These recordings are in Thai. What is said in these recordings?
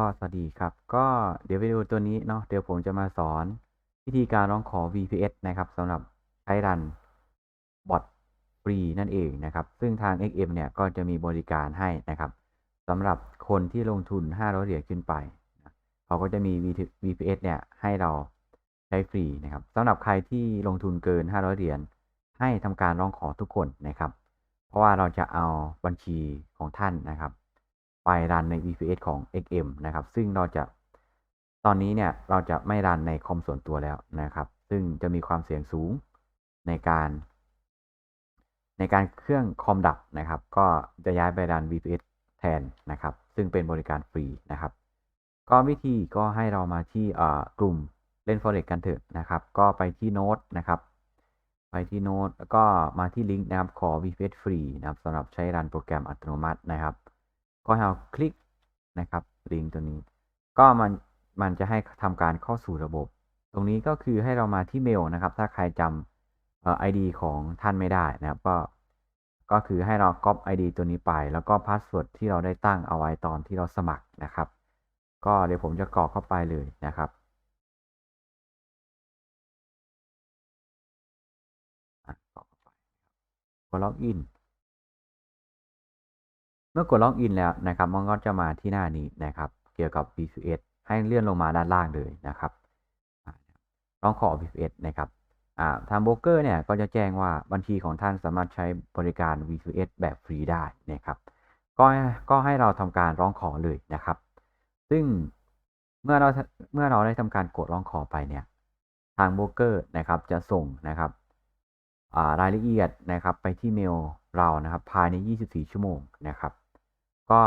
ก็สวัสดีครับ ก็เดี๋ยวไปดูตัวนี้เนาะเดี๋ยวผมจะมาสอนวิธีการร้องขอ VPS นะครับสำหรับใช้รันบอทฟรีนั่นเองนะครับ ซึ่งทาง XM เนี่ยก็จะมีบริการให้นะครับสำหรับคนที่ลงทุน 500 เหรียญขึ้นไปนะเขาก็จะมี VPS เนี่ยให้เราใช้ฟรีนะครับสำหรับใครที่ลงทุนเกิน 500 เหรียญให้ทำการร้องขอทุกคนนะครับ เพราะว่าเราจะเอาบัญชีของท่านนะครับ ไปรันใน VPS ของ XM นะครับ ซึ่งเราจะตอนนี้เนี่ยเราจะไม่รันในคอมส่วนตัวแล้วนะครับ ซึ่งจะมีความเสี่ยงสูงในการ ในการเครื่องคอมดับนะครับ ก็จะย้ายไปรัน VPS แทนนะครับ ซึ่งเป็นบริการฟรีนะครับ ก็วิธีก็ให้เรามาที่กลุ่มเล่น Forex กันเถอะนะครับ ก็ไปที่โน้ตนะครับ ไปที่โน้ตแล้วก็มาที่ลิงก์นะครับขอ VPS ฟรีนะครับสำหรับใช้รันโปรแกรมอัตโนมัตินะครับ ก็ให้เราคลิกนะครับลิงก์ตัวนี้ ก็มันมันจะให้ทำการเข้าสู่ระบบ ตรงนี้ก็คือให้เรามาที่เมลนะครับ ถ้าใครจำเอ่อ ID ของท่านไม่ได้นะครับ ก็ก็คือให้เราก๊อป ID ตัวนี้ไป แล้วก็พาสเวิร์ดที่เราได้ตั้งเอาไว้ตอนที่เราสมัครนะครับ ก็เดี๋ยวผมจะกรอกเข้าไปเลยนะครับอะกรอกเข้าไปกดล็อกอิน เมื่อกดล็อกอินแล้วนะครับมันก็จะมาที่หน้านี้นะครับ เกี่ยวกับ VPS ให้เลื่อนลงมาด้านล่างเลยนะครับร้องขอ VPS นะครับทางโบรกเกอร์เนี่ยก็จะแจ้งว่าบัญชีของท่านสามารถใช้บริการ VPS แบบฟรีได้นะครับ ก็ก็ให้เราทำการร้องขอเลยนะครับ ซึ่งเมื่อเราเมื่อเราได้ทำการกดร้องขอไปเนี่ยทางโบรกเกอร์นะครับจะส่งนะครับรายละเอียดนะครับไปที่เมล เรานะครับภายใน 24 ชั่วโมงนะครับ ก็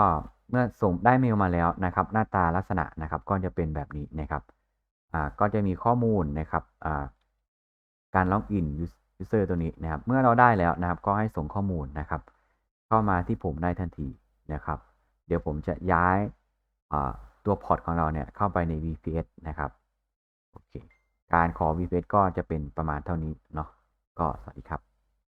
เมื่อส่งได้เมลมาแล้วนะครับ หน้าตาลักษณะนะครับก็จะเป็นแบบนี้นะครับอ่าก็จะมีข้อมูลนะครับอ่าการล็อกอินยูเซอร์ตัวนี้นะครับ เมื่อเราได้แล้วนะครับ ก็ให้ส่งข้อมูลนะครับ เข้ามาที่ผมได้ทันทีนะครับ เดี๋ยวผมจะย้ายอ่าตัวพอร์ตของเราเนี่ยเข้าไปใน VPS นะครับโอเคการขอ VPS ก็จะเป็นประมาณเท่านี้เนาะก็สวัสดีครับ